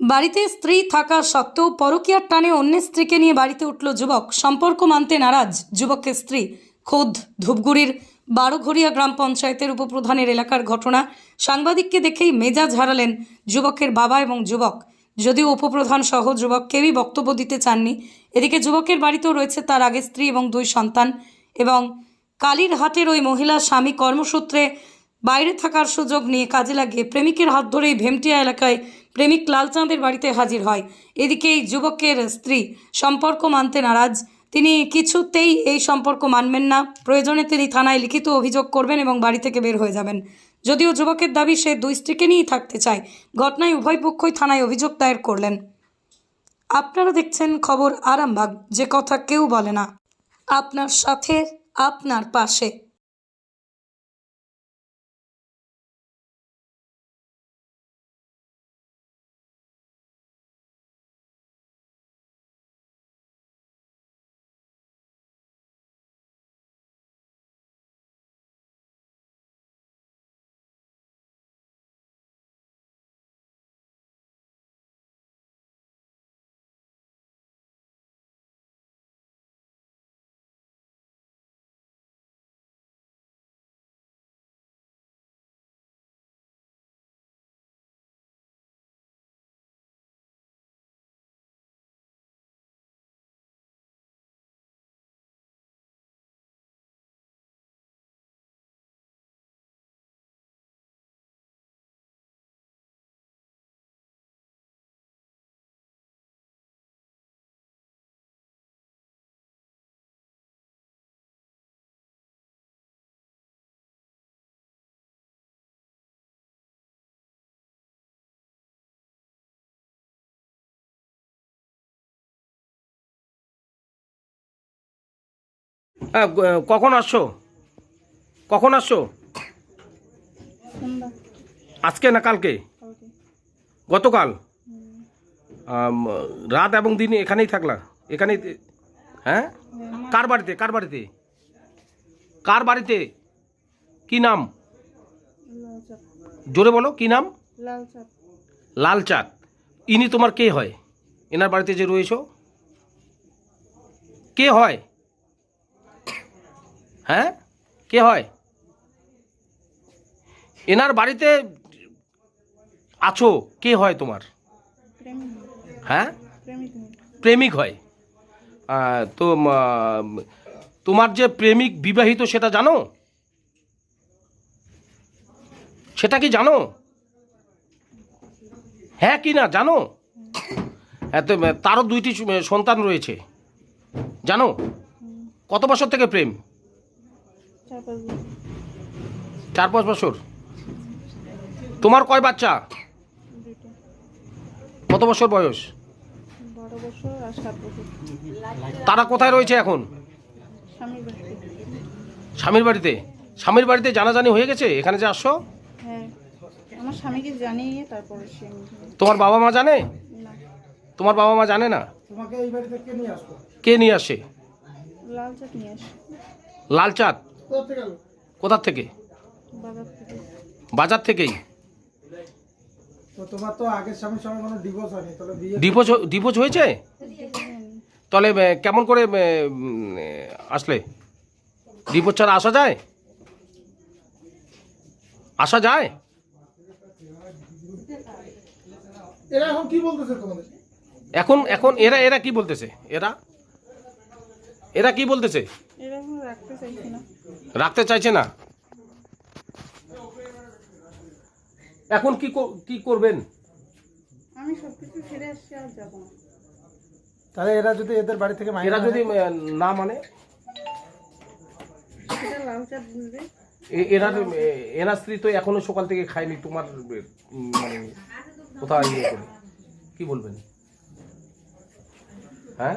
বাড়িতে স্ত্রী থাকা সত্ত্বেও পরকীয়ার টানে অন্য স্ত্রীকে নিয়ে বাড়িতে উঠল যুবক। সম্পর্ক মানতে নারাজ। যুবকের স্ত্রী খোদ ধূপগুড়ির বারোঘরিয়া গ্রাম পঞ্চায়েতের উপপ্রধানের এলাকার ঘটনা সাংবাদিককে দেখেই মেজাজ হারালেন যুবকের বাবা এবং যুবক। যদিও উপপ্রধান সহ যুবক কেউই বক্তব্য দিতে চাননি। এদিকে যুবকের বাড়িতেও রয়েছে তার আগে স্ত্রী এবং দুই সন্তান এবং কালীরহাটের ওই মহিলা স্বামী কর্মসূত্রে বাইরে থাকার সুযোগ নিয়ে কাজে লাগিয়ে প্রেমিকের হাত ধরেই ভেমটিয়া এলাকায় প্রেমিক লালচাঁদের বাড়িতে হাজির হয়। এদিকে এই যুবকের স্ত্রী সম্পর্ক মানতে নারাজ। তিনি কিছুতেই এই সম্পর্ক মানবেন না। প্রয়োজনে তিনি থানায় লিখিত অভিযোগ করবেন এবং বাড়ি থেকে বের হয়ে যাবেন। যদিও যুবকের দাবি সে দুই স্ত্রীকে নিয়েই থাকতে চায়, ঘটনায় উভয় পক্ষই থানায় অভিযোগ দায়ের করলেন। আপনারা দেখছেন খবর আরামবাগ, যে কথা কেউ বলে না। আপনার সাথে, আপনার পাশে। কখন আসছো? কখন আসছো? আজকে না কালকে? গতকাল? রাত এবং দিন এখানেই থাকলা? এখানেই হ্যাঁ? কার বাড়িতে? কার বাড়িতে? কার বাড়িতে? কি নাম? জোরে বলো, কি নাম? লাল লালচাঁদ। ইনি তোমার কে হয়? এনার বাড়িতে যে রয়েছো? কে হয়? হ্যাঁ? কে হয়? এনার বাড়িতে আছো? কে হয় তোমার? হ্যাঁ? প্রেমিক হয়। তো তোমার যে প্রেমিক বিবাহিত সেটা জানো? সেটা কি জানো? হ্যাঁ কি না, জানো? তারও দুইটি সন্তান রয়েছে। জানো? কত বছর থেকে প্রেম? চার পাঁচ বছর। তোমার কয় বাচ্চা? কত বছর বয়স? বারো বছর আর সাত বছর। তারা কোথায় রয়েছে এখন? স্বামীর বাড়িতে। স্বামীর বাড়িতে? স্বামীর বাড়িতে জানাজানি হয়ে গেছে? এখানে যে আসছো? হ্যাঁ। আমার স্বামীকে জানিয়ে তারপরে তোমার বাবা মা জানে? তোমার বাবা মা জানে না? তোমাকে এই বাড়িতে কে নিয়ে আসে? লাল নিয়ে আসি। লাল চাঁদ কোথা থেকে? কোথার থেকে? বাজার থেকে থেকেই। তো তোমার তো আগের স্বামীর সঙ্গে কোনো ডিভোর্স ডিভোর্স হয়েছে? তাহলে কেমন করে আসলে? ডিভোর্স ছাড়া আসা যায়? আসা যায়? এরা এখন কি বলতেছে তোমাদের? এখন এখন এরা এরা কি বলতেছে? এরা? এরা কি বলতেছে? এরা রাখতে চাইছি না। এখন কি কি করবেন? আমি সব কিছু ছেড়ে আসছি আর যাব না। তাহলে এরা যদি এদের বাড়ি থেকে এরা যদি না মানে? এরা এনার স্ত্রী তো এখনও সকাল থেকে খায়নি তোমার মানে কোথায় ইয়ে করে? কি বলবেন? হ্যাঁ?